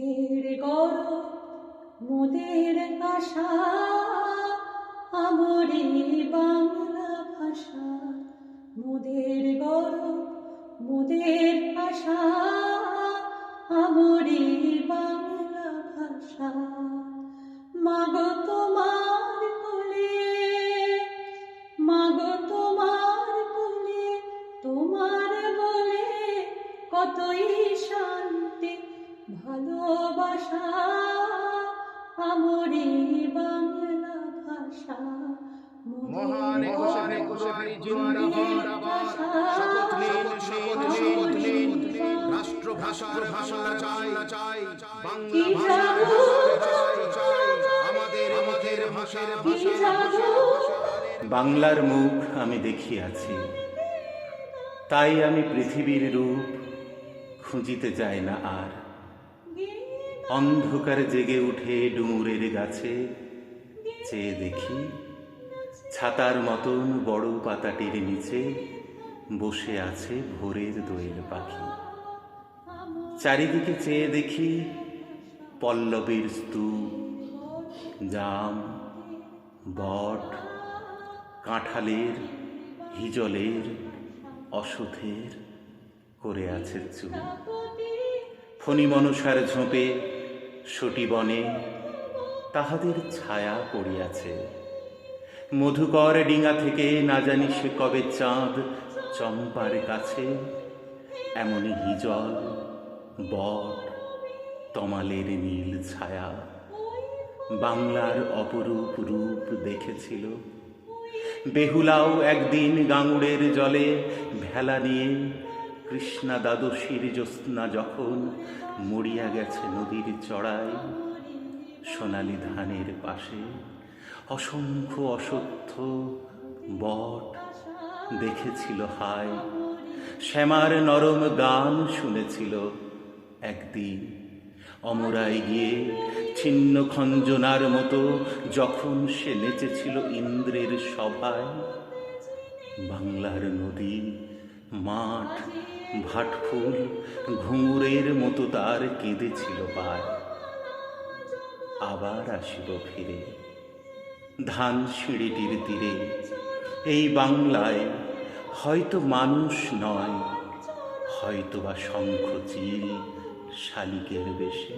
মোদের গর্ব মোদের আশা আমরি বাংলা ভাষা। মোদের গর্ব মোদের আশা আমরি বাংলা ভাষা। মাগো তোমার কোলে, মাগো তোমার কোলে, তোমার বলে কতই শান্তি ভালোবাসা আমরি বাংলা ভাষা মহান একুশে একুশে জুন আবার আবার শপথ নিন শপথ শপথ নিন রাষ্ট্রভাষার বাংলা চাই চাই বাংলা ভাষার ভাষা চাই আমাদের আমাদের ভাষার ভাষা বাংলার মুখ আমি দেখিয়াছি তাই আমি পৃথিবীর রূপ খুঁজিতে যাই না আর। অন্ধকারে জেগে উঠে ডুমুরের গাছে। চেয়ে দেখি ছাতার মতন বড় পাতাটির নিচে বসে আছে ভোরের দোয়েল পাখি। চারিদিকে চেয়ে দেখি পল্লবীর স্তূপ, জাম, বট, কাঁঠালের, হিজলের অসুথের করে আছে চুল। ফণি মনসার ঝোপে সটি বনে তাহাদের ছায়া পড়িয়াছে। মধুকর ডিঙা থেকে না জানি সে কবে চাঁদ চম্পার কাছে। এমনই হিজল, বট, তমালের নীল ছায়া। বাংলার অপরূপ রূপ দেখেছিল। বেহুলাও একদিন গাঙুড়ের জলে ভেলা নিয়ে কৃষ্ণা দ্বাদশীর জ্যোৎস্না যখন মরিয়া গেছে নদীর চড়াই, সোনালি ধানের পাশে অসংখ্য অসত্য বট দেখেছিল হায়। শ্যামার নরম গান শুনেছিল একদিন। অমরায় গিয়ে ছিন্ন খঞ্জনার মতো যখন সে নেচেছিল ইন্দ্রের সভায়, বাংলার নদী মাঠ ভাটফুল ঘুঙুরের মতো তার কেঁদেছিল পায় আবার আসিব ফিরে ধান সিঁড়িটির তীরে। এই বাংলায় হয়তো মানুষ নয় হয়তো বা শঙ্খ চিল শালিকের বেশে।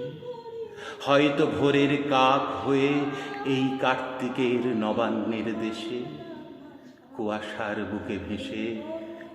হয়তো ভোরের কাক হয়ে এই কার্তিকের নবান্নের দেশে, কুয়াশার বুকে ভেসে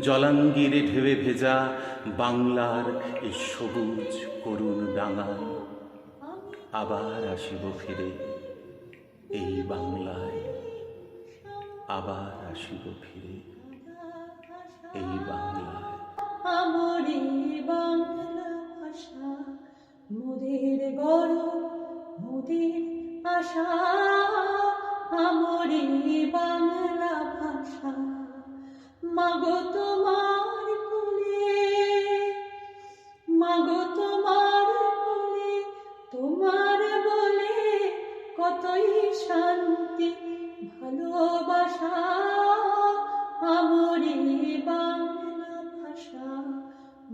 জলাঙ্গিরে ঢেবে ভেজা বাংলার এই সবুজ করুণ ডাঙায় আবার আসিব ফিরে এই বাংলায়। আবার আসিব ফিরে এই বাংলায়। আমরি বাংলা ভাষা, মোদের গর্ব মোদের আশা। আমরি বাংলা মাগো তোমার তোমার তোমার বলে কতই শান্তি, ভালোবাসা বাংলা ভাষা,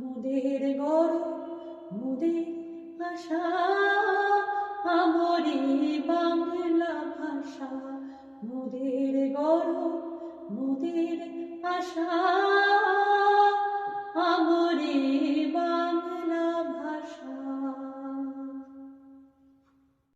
মোদের গর্ব ভাষা মোদের আশা।